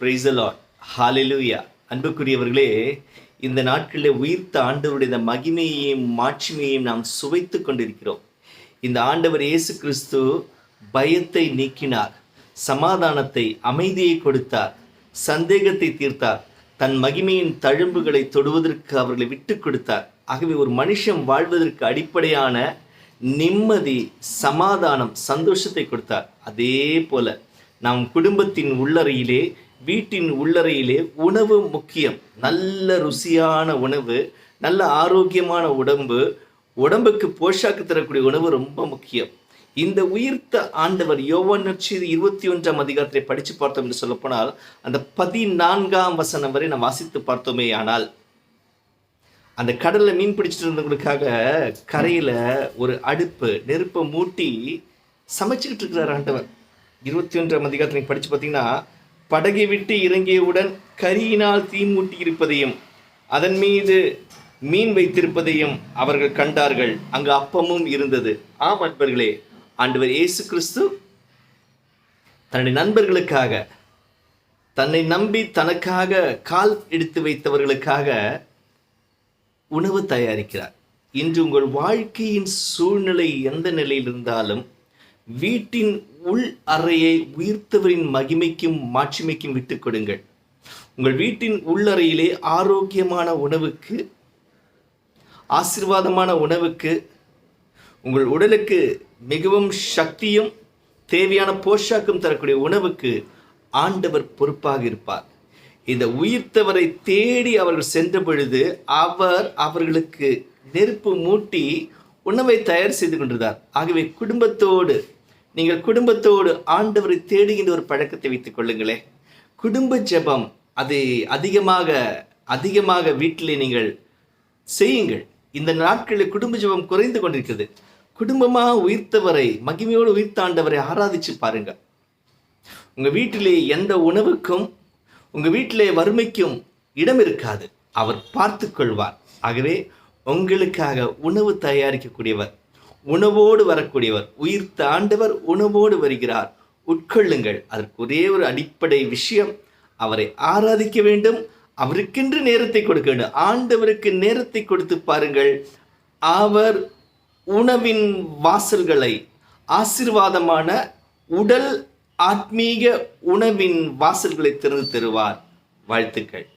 பிரைசலாட் hallelujah அன்புக்குரியவர்களே இந்த நாட்களில் உயிர்த்த ஆண்டவருடைய மகிமையையும் மாட்சிமையையும் நாம் சுவைத்து கொண்டிருக்கிறோம். இந்த ஆண்டவர் இயேசு கிறிஸ்து பயத்தை நீக்கினார் சமாதானத்தை அமைதியை கொடுத்தார் சந்தேகத்தை தீர்த்தார் தன் மகிமையின் தழும்புகளை தொடுவதற்கு அவர்களை விட்டு கொடுத்தார். ஆகவே ஒரு மனுஷன் வாழ்வதற்கு அடிப்படையான நிம்மதி சமாதானம் சந்தோஷத்தை கொடுத்தார். அதே போல நம் குடும்பத்தின் உள்ளறையிலே வீட்டின் உள்ளறையிலே உணவு முக்கியம். நல்ல ருசியான உணவு நல்ல ஆரோக்கியமான உடம்பு உடம்புக்கு போஷாக்கு தரக்கூடிய உணவு ரொம்ப முக்கியம். இந்த உயிர்த்த ஆண்டவர் யோவான் நற்செய்தி இருபத்தி ஒன்றாம் அதிகாரத்தை படித்து பார்த்தோம் என்று சொல்லப்போனால் அந்த பதினான்காம் வசனம் வரை நாம் வாசித்து பார்த்தோமே ஆனால் அந்த கடலில் மீன் பிடிச்சிட்டு இருந்தவங்களுக்காக கரையில் ஒரு அடுப்பு நெருப்பை மூட்டி சமைச்சுக்கிட்டு இருக்கிறார் ஆண்டவர். இருபத்தி ஒன்றாம் அதிகாரத்தில் படித்து பார்த்தீங்கன்னா படகை விட்டு இறங்கியவுடன் கரியினால் தீமூட்டி இருப்பதையும் அதன் மீது மீன் வைத்திருப்பதையும் அவர்கள் கண்டார்கள். அங்கு அப்பமும் இருந்தது. ஆம் அன்பர்களே ஆண்டவர் இயேசு கிறிஸ்து தன்னுடைய நண்பர்களுக்காக தன்னை நம்பி தனக்காக கால் எடுத்து வைத்தவர்களுக்காக உணவு தயாரிக்கிறார். இன்று உங்கள் வாழ்க்கையின் சூழ்நிலை எந்த நிலையில் இருந்தாலும் வீட்டின் உள் அறையை உயிர்த்தவரின் மகிமைக்கும் மாட்சிமைக்கும் விட்டுக் கொடுங்கள். உங்கள் வீட்டின் உள்ளறையிலே ஆரோக்கியமான உணவுக்கு ஆசீர்வாதமான உணவுக்கு உங்கள் உடலுக்கு மிகவும் சக்தியும் தேவையான போஷாக்கும் தரக்கூடிய உணவுக்கு ஆண்டவர் பொறுப்பாக இருப்பார். இந்த உயிர்த்தவரை தேடி அவர்கள் சென்ற பொழுது அவர் அவர்களுக்கு நெருப்பு மூட்டி உணவை தயார் செய்து கொண்டிருந்தார். ஆகவே குடும்பத்தோடு நீங்கள் குடும்பத்தோடு ஆண்டவரை தேடுகின்ற ஒரு பழக்கத்தை வைத்துக் கொள்ளுங்களே குடும்ப ஜெபம் அதை அதிகமாக அதிகமாக வீட்டிலே நீங்கள் செய்யுங்கள். இந்த நாட்களில் குடும்ப ஜெபம் குறைந்து கொண்டிருக்கிறது. குடும்பமாக உயிர்த்தவரை மகிமையோடு உயிர்த்தாண்டவரை ஆராதிச்சு பாருங்க உங்கள் வீட்டிலே எந்த உணவுக்கும் உங்கள் வீட்டிலே வறுமைக்கும் இடம் இருக்காது. அவர் பார்த்து கொள்வார். ஆகவே உங்களுக்காக உணவு தயாரிக்கக்கூடியவர் உணவோடு வரக்கூடியவர் உயிர் தாண்டவர் உணவோடு வருகிறார். உட்கொள்ளுங்கள். அதற்கு ஒரே ஒரு அடிப்படை விஷயம் அவரை ஆராதிக்க வேண்டும் அவருக்கென்று நேரத்தை கொடுக்க வேண்டும். ஆண்டவருக்கு நேரத்தை கொடுத்து பாருங்கள். அவர் உணவின் வாசல்களை ஆசிர்வாதமான உடல் ஆத்மீக உணவின் வாசல்களை திறந்து தருவார். வாழ்த்துக்கள்.